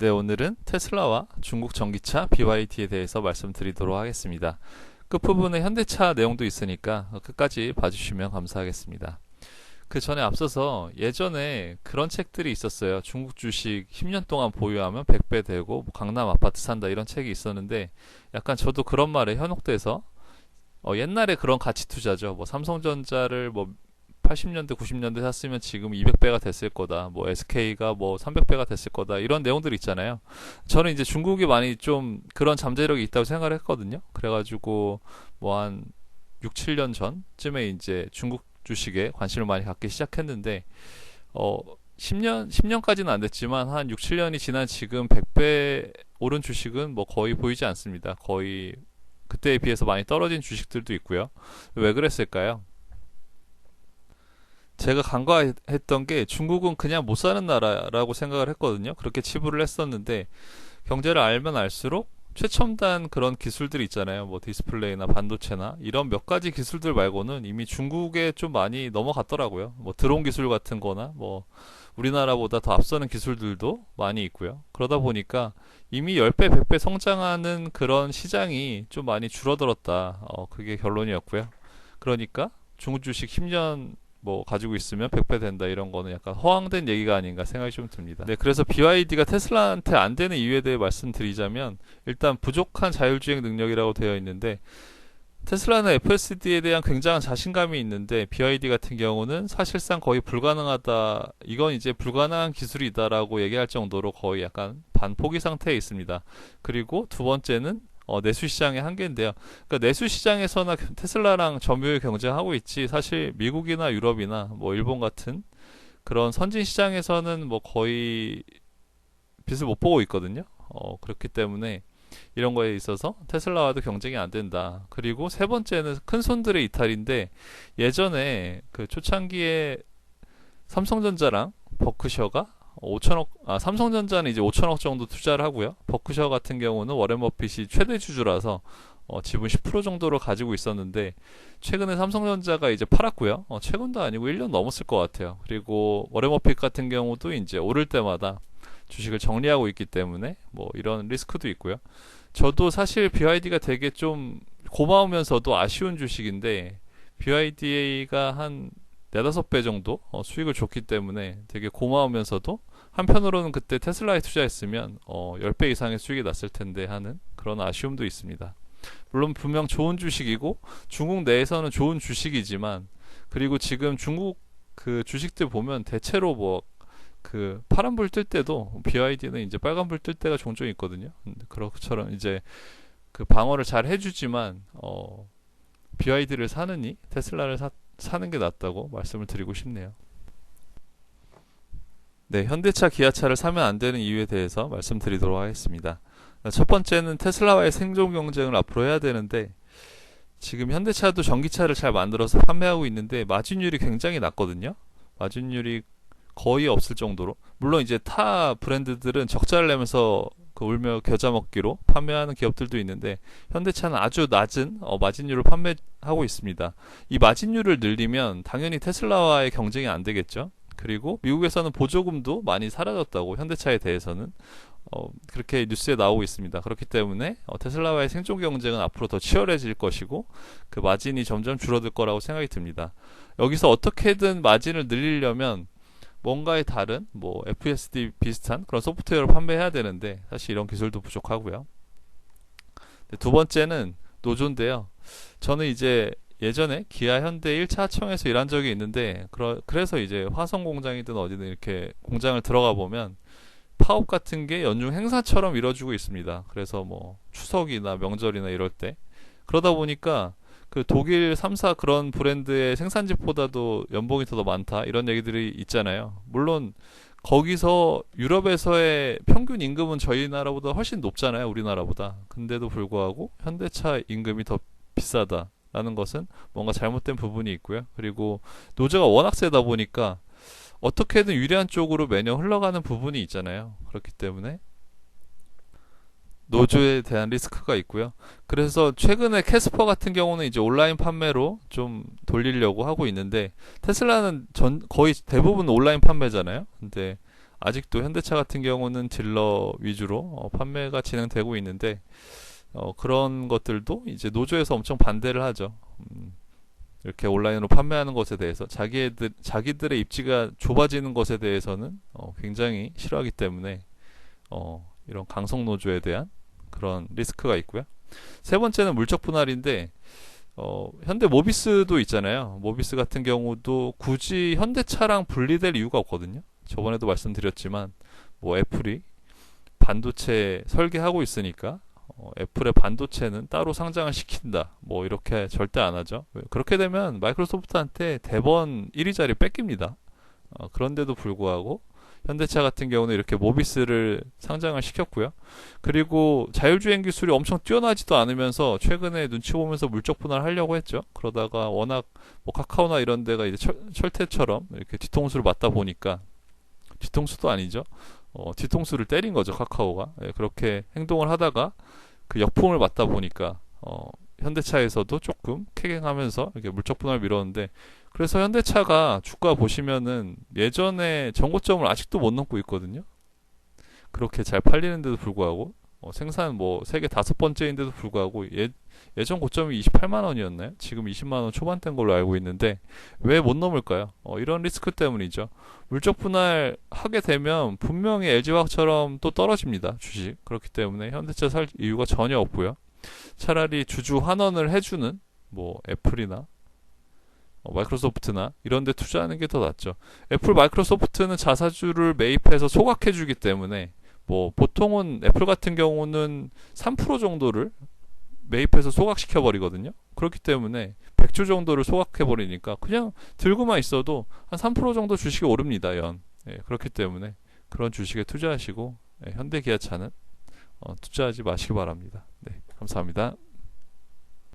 네, 오늘은 테슬라와 중국 전기차 BYD에 대해서 말씀드리도록 하겠습니다. 끝부분에 현대차 내용도 있으니까 끝까지 봐주시면 감사하겠습니다. 그 전에 앞서서 예전에 그런 책들이 있었어요. 중국 주식 10년 동안 보유하면 100배 되고 뭐 강남 아파트 산다 이런 책이 있었는데 약간 저도 그런 말에 현혹돼서 어, 옛날에 그런 가치 투자죠. 뭐 삼성전자를 뭐 80년대, 90년대 샀으면 지금 200배가 됐을 거다. 뭐 SK가 뭐 300배가 됐을 거다. 이런 내용들이 있잖아요. 저는 이제 중국이 많이 좀 그런 잠재력이 있다고 생각을 했거든요. 그래가지고 뭐 한 6, 7년 전쯤에 이제 중국 주식에 관심을 많이 갖기 시작했는데 어 10년 10년까지는 안 됐지만 한 6, 7년이 지난 지금 100배 오른 주식은 뭐 거의 보이지 않습니다. 거의 그때에 비해서 많이 떨어진 주식들도 있고요. 왜 그랬을까요? 제가 간과했던 게 중국은 그냥 못 사는 나라라고 생각을 했거든요. 그렇게 치부를 했었는데 경제를 알면 알수록 최첨단 그런 기술들이 있잖아요. 뭐 디스플레이나 반도체나 이런 몇 가지 기술들 말고는 이미 중국에 좀 많이 넘어갔더라고요. 뭐 드론 기술 같은 거나 뭐 우리나라보다 더 앞서는 기술들도 많이 있고요. 그러다 보니까 이미 10배, 100배 성장하는 그런 시장이 좀 많이 줄어들었다. 어, 그게 결론이었고요. 그러니까 중국 주식 10년 뭐 가지고 있으면 100배 된다 이런 거는 약간 허황된 얘기가 아닌가 생각이 좀 듭니다. 네, 그래서 BYD가 테슬라한테 안 되는 이유에 대해 말씀드리자면 일단 부족한 자율주행 능력이라고 되어 있는데 테슬라는 FSD에 대한 굉장한 자신감이 있는데 BYD 같은 경우는 사실상 거의 불가능하다. 이건 이제 불가능한 기술이다라고 얘기할 정도로 거의 약간 반포기 상태에 있습니다. 그리고 두 번째는 어, 내수 시장의 한계인데요. 그러니까 내수 시장에서나 테슬라랑 점유율 경쟁하고 있지 사실 미국이나 유럽이나 뭐 일본 같은 그런 선진 시장에서는 뭐 거의 빛을 못 보고 있거든요. 어, 그렇기 때문에 이런 거에 있어서 테슬라와도 경쟁이 안 된다. 그리고 세 번째는 큰 손들의 이탈인데 예전에 그 초창기에 삼성전자랑 버크셔가 5천억, 아, 삼성전자는 이제 5천억 정도 투자를 하고요. 버크셔 같은 경우는 워렌 버핏이 최대 주주라서 어, 지분 10% 정도를 가지고 있었는데 최근에 삼성전자가 이제 팔았고요. 어, 최근도 아니고 1년 넘었을 것 같아요. 그리고 워렌 버핏 같은 경우도 이제 오를 때마다 주식을 정리하고 있기 때문에 뭐 이런 리스크도 있고요. 저도 사실 BYD가 되게 좀 고마우면서도 아쉬운 주식인데 BYD가 한 네다섯 배 정도 어, 수익을 줬기 때문에 되게 고마우면서도 한편으로는 그때 테슬라에 투자했으면 어, 10배 이상의 수익이 났을 텐데 하는 그런 아쉬움도 있습니다. 물론 분명 좋은 주식이고 중국 내에서는 좋은 주식이지만 그리고 지금 중국 그 주식들 보면 대체로 뭐 그 파란불 뜰 때도 BYD는 이제 빨간불 뜰 때가 종종 있거든요. 그렇처럼 이제 그 방어를 잘 해주지만 어 BYD를 사느니 테슬라를 사, 사는 게 낫다고 말씀을 드리고 싶네요. 네, 현대차, 기아차를 사면 안 되는 이유에 대해서 말씀드리도록 하겠습니다. 첫 번째는 테슬라와의 생존 경쟁을 앞으로 해야 되는데 지금 현대차도 전기차를 잘 만들어서 판매하고 있는데 마진율이 굉장히 낮거든요. 마진율이 거의 없을 정도로 물론 이제 타 브랜드들은 적자를 내면서 그 울며 겨자 먹기로 판매하는 기업들도 있는데 현대차는 아주 낮은 어, 마진율을 판매하고 있습니다. 이 마진율을 늘리면 당연히 테슬라와의 경쟁이 안 되겠죠. 그리고 미국에서는 보조금도 많이 사라졌다고 현대차에 대해서는 어, 그렇게 뉴스에 나오고 있습니다. 그렇기 때문에 어, 테슬라와의 생존 경쟁은 앞으로 더 치열해질 것이고 그 마진이 점점 줄어들 거라고 생각이 듭니다. 여기서 어떻게든 마진을 늘리려면 뭔가의 다른 뭐 FSD 비슷한 그런 소프트웨어를 판매해야 되는데 사실 이런 기술도 부족하고요. 두 번째는 노조인데요. 저는 이제 예전에 기아 현대 1차 하청에서 일한 적이 있는데 그래서 이제 화성 공장이든 어디든 이렇게 공장을 들어가 보면 파업 같은 게 연중 행사처럼 이루어지고 있습니다. 그래서 뭐 추석이나 명절이나 이럴 때 그러다 보니까 그 독일 3사 그런 브랜드의 생산직보다도 연봉이 더 많다 이런 얘기들이 있잖아요. 물론 거기서 유럽에서의 평균 임금은 저희 나라보다 훨씬 높잖아요. 우리나라보다. 근데도 불구하고 현대차 임금이 더 비싸다 라는 것은 뭔가 잘못된 부분이 있고요. 그리고 노조가 워낙 세다 보니까 어떻게든 유리한 쪽으로 매년 흘러가는 부분이 있잖아요. 그렇기 때문에 노조에 대한 리스크가 있고요. 그래서 최근에 캐스퍼 같은 경우는 이제 온라인 판매로 좀 돌리려고 하고 있는데 테슬라는 전 거의 대부분 온라인 판매잖아요. 근데 아직도 현대차 같은 경우는 딜러 위주로 어, 판매가 진행되고 있는데 어, 그런 것들도 이제 노조에서 엄청 반대를 하죠. 음, 이렇게 온라인으로 판매하는 것에 대해서 자기들 자기들의 입지가 좁아지는 것에 대해서는 어, 굉장히 싫어하기 때문에 어, 이런 강성 노조에 대한 그런 리스크가 있고요. 세 번째는 물적 분할인데 어, 현대 모비스도 있잖아요. 모비스 같은 경우도 굳이 현대차랑 분리될 이유가 없거든요. 저번에도 말씀드렸지만 뭐 애플이 반도체 설계하고 있으니까 어, 애플의 반도체는 따로 상장을 시킨다. 뭐 이렇게 절대 안 하죠. 그렇게 되면 마이크로소프트한테 대번 1위 자리 뺏깁니다. 어, 그런데도 불구하고 현대차 같은 경우는 이렇게 모비스를 상장을 시켰고요. 그리고 자율주행 기술이 엄청 뛰어나지도 않으면서 최근에 눈치 보면서 물적 분할 하려고 했죠. 그러다가 워낙 뭐 카카오나 이런 데가 이제 철, 철퇴처럼 이렇게 뒤통수를 맞다 보니까 뒤통수도 아니죠. 어, 뒤통수를 때린 거죠 카카오가 예, 그렇게 행동을 하다가 그 역풍을 맞다 보니까 어, 현대차에서도 조금 쾌갱하면서 이렇게 물적 분할 밀었는데 그래서 현대차가 주가 보시면은 예전에 전고점을 아직도 못 넘고 있거든요. 그렇게 잘 팔리는데도 불구하고 어, 생산 뭐 세계 다섯 번째인데도 불구하고 예, 예전 고점이 28만 원이었나요? 지금 20만 원 초반대인 걸로 알고 있는데 왜 못 넘을까요? 어, 이런 리스크 때문이죠. 물적 분할 하게 되면 분명히 LG화학처럼 또 떨어집니다. 주식. 그렇기 때문에 현대차 살 이유가 전혀 없고요. 차라리 주주 환원을 해주는 뭐 애플이나 어, 마이크로소프트나 이런 데 투자하는 게 더 낫죠. 애플, 마이크로소프트는 자사주를 매입해서 소각해 주기 때문에 뭐 보통은 애플 같은 경우는 3% 정도를 매입해서 소각시켜 버리거든요. 그렇기 때문에 100주 정도를 소각해 버리니까 그냥 들고만 있어도 한 3% 정도 주식이 오릅니다. 연. 예, 그렇기 때문에 그런 주식에 투자하시고 예, 현대 기아차는 어, 투자하지 마시기 바랍니다. 네, 감사합니다.